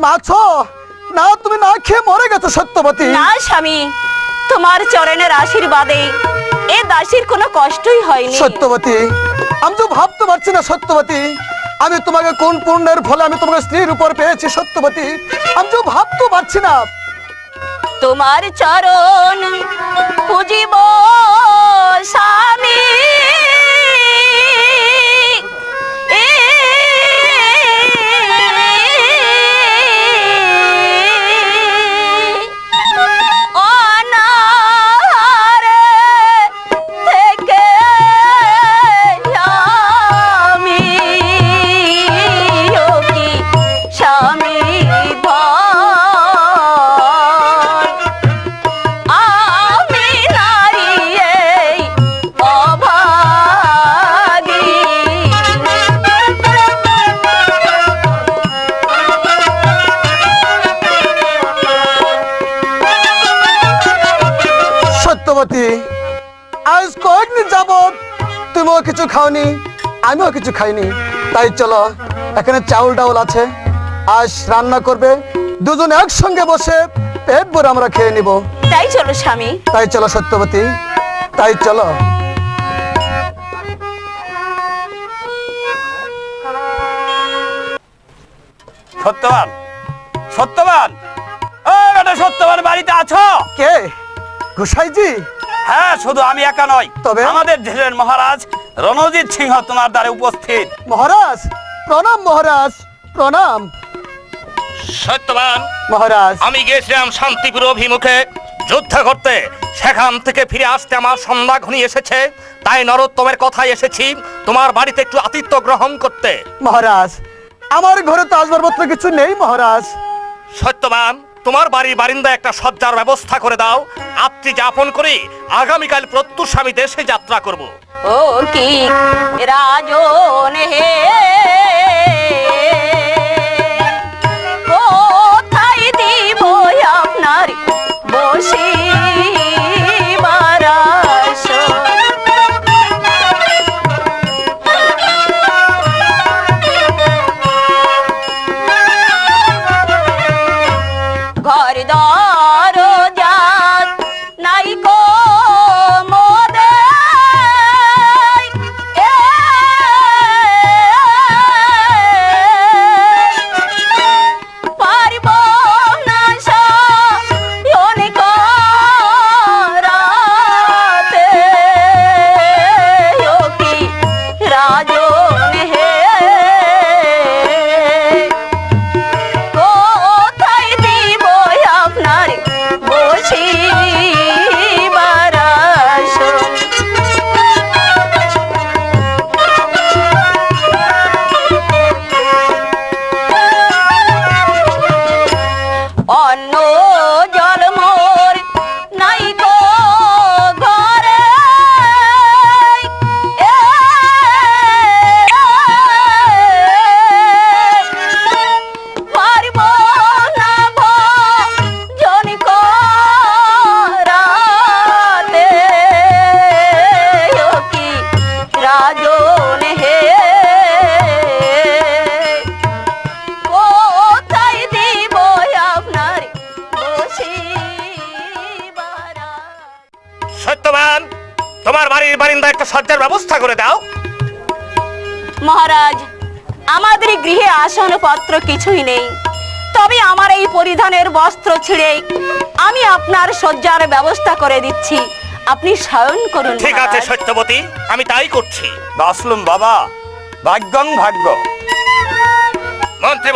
তুমি আছো? না তুমি না খেয়ে মরে গেছো সত্যবতী না স্বামী। তোমার চরণের আশীর্বাদে এ দাসীর কোনো কষ্টই হয়নি। সত্যবতী আমি তো ভাবতে পারছি না সত্যবতী আমি তোমাকে কোন পুণ্যের ফলে আমি তোমাকে স্ত্রীর উপর পেয়েছি সত্যবতী আমি তো ভাবতে পারছি না। তোমার চরণ পুজিব স্বামী। সত্যবতী আজ কয়েকদিন যাবত তুমিও কিছু খাওনি আমিও কিছু খাইনি। তাই চলো এখানে চাউল ডাউল আছে আজ রান্না করবে দুজন একসঙ্গে বসে পেট ভরে আমরা খেয়ে নিব। তাই চলো স্বামী। তাই চলো সত্যবতী তাই চলো। সত্যবান সত্যবান। ও বেটা সত্যবান বাড়িতে আছো? কে? গোসাইজি? হ্যাঁ শুধু আমি একা নয় তবে? আমাদের দেশের মহারাজ রণজিৎ সিংহ তোমার দ্বারে উপস্থিত। মহারাজ প্রণাম মহারাজ প্রণাম। সত্যবান। মহারাজ। আমি গিয়েছিলাম শান্তিপুর অভিমুখে। যুদ্ধ করতে। সেখান থেকে ফিরে আসতে আমার সন্ধ্যা ঘনিয়ে এসেছে। তাই নরোত্তমের কথায় এসেছি। তোমার বাড়িতে একটু আতিথ্য গ্রহণ করতে। মহারাজ আমার ঘরে তো আসবার মতো কিছু নেই মহারাজ। সত্যবান তোমার বাড়ির বারিন্দা একটা সজ্জার ব্যবস্থা করে দাও। আত্মী যাপন করে আগামীকাল প্রত্যুষ আমি দেশে যাত্রা করব। ও কি রাজন হে? কোথায় দিব আপনার বসি ঘর দর সত্যবান তোমার বাড়ির বারিন্দা একটা সজ্জার ব্যবস্থা করে দাও। মহারাজ আমাদের গৃহে আসন পত্র কিছুই নেই। তবে আমার এই পরিধানের বস্ত্র ছিঁড়ে আমি আপনার সজ্জার ব্যবস্থা করে দিচ্ছি। আপনি শয়ন করুন ঠিক আছে সত্যবতী আমি তাই করছি। বাসলুম বাবা ভাগ্যং ভাগ্য। মন্ত্রী